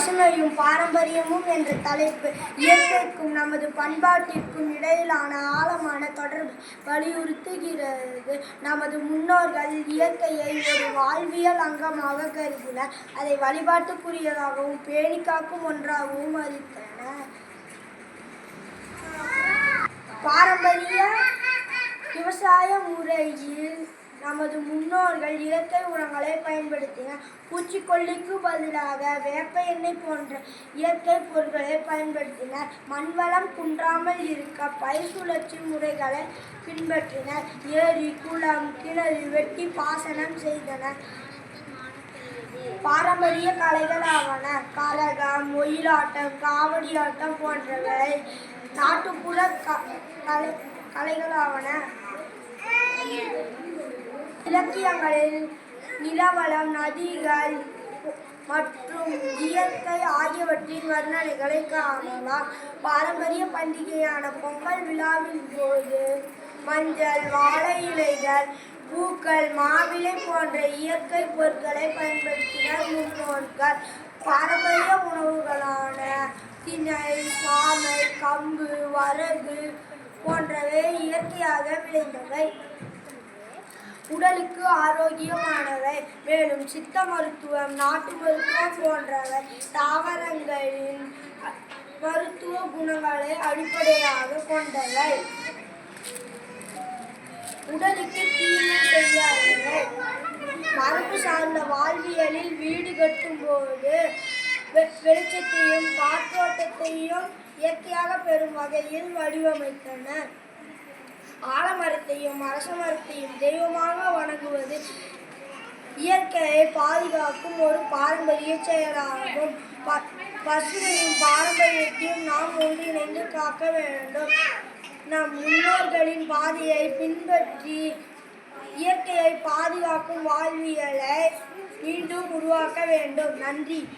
பசுமையும் பாரம்பரியமும் என்ற தலைப்பு இயற்கைக்கும் நமது பண்பாட்டிற்கும் இடையிலான ஆழமான தொடர்பு வலியுறுத்துகிறது. நமது முன்னோர்கள் இயற்கையை ஒரு வாழ்வியல் அங்கமாக கருதினர். அதை வழிபாட்டுக்குரியதாகவும் பேணி காக்கும் ஒன்றாகவும் அறித்தனர் பாரம்பரிய விவசாய முறையில் நமது முன்னோர்கள் இயற்கை உரங்களை பயன்படுத்தினர் பூச்சிக்கொல்லிக்கு பதிலாக வேப்ப எண்ணெய் போன்ற இயற்கை பொருட்களை பயன்படுத்தினர். மண்வளம் குன்றாமல் இருக்க பயிர் சுழற்சி முறைகளை பின்பற்றினர். ஏரி குளம் கிணறு வெட்டி பாசனம் செய்தனர். பாரம்பரிய கலைகளாவன கரகம் ஒயிலாட்டம் காவடியாட்டம் போன்றவை நாட்டுப்புற க கலை கலைகளாவன இலக்கியங்களில் நிலவளம் நதிகள் மற்றும் இயற்கை ஆகியவற்றின் வர்ணனைகளை காணலாம். பாரம்பரிய பண்டிகையான பொங்கல் விழாவின் போது மஞ்சள் வாழை இலைகள் பூக்கள் மாவிலை போன்ற இயற்கை பொருட்களை பயன்படுத்தினர் முன்னோர்கள். பாரம்பரிய உணவுகளான திணை சாமை கம்பு வரகு போன்றவை இயற்கையாக விளைந்தவை. உடலுக்கு ஆரோக்கியமானவை மேலும் சித்த மருத்துவம் நாட்டு மருத்துவம் போன்றவை தாவரங்களின் மருத்துவ குணங்களை அடிப்படையாக கொண்டவை உடலுக்கு தீமை செய்யாதவை மரபு சார்ந்த வாழ்வியலில் வீடு கட்டும்போது வெ- வெளிச்சத்தையும் காற்றோட்டத்தையும் இயற்கையாக பெறும் வகையில் வடிவமைத்தனர். ஆலமரத்தையும் அரச மரத்தையும் தெய்வமாக வணங்குவது இயற்கையை பாதுகாக்கும் ஒரு பாரம்பரிய செயலாகும். ப- பசுமையும் பாரம்பரியத்தையும் நாம் ஒன்றிணைந்து காக்க வேண்டும். நம் முன்னோர்களின் பாதையை பின்பற்றி இயற்கையை பாதுகாக்கும் வாழ்வியலை மீண்டும் உருவாக்க வேண்டும். நன்றி.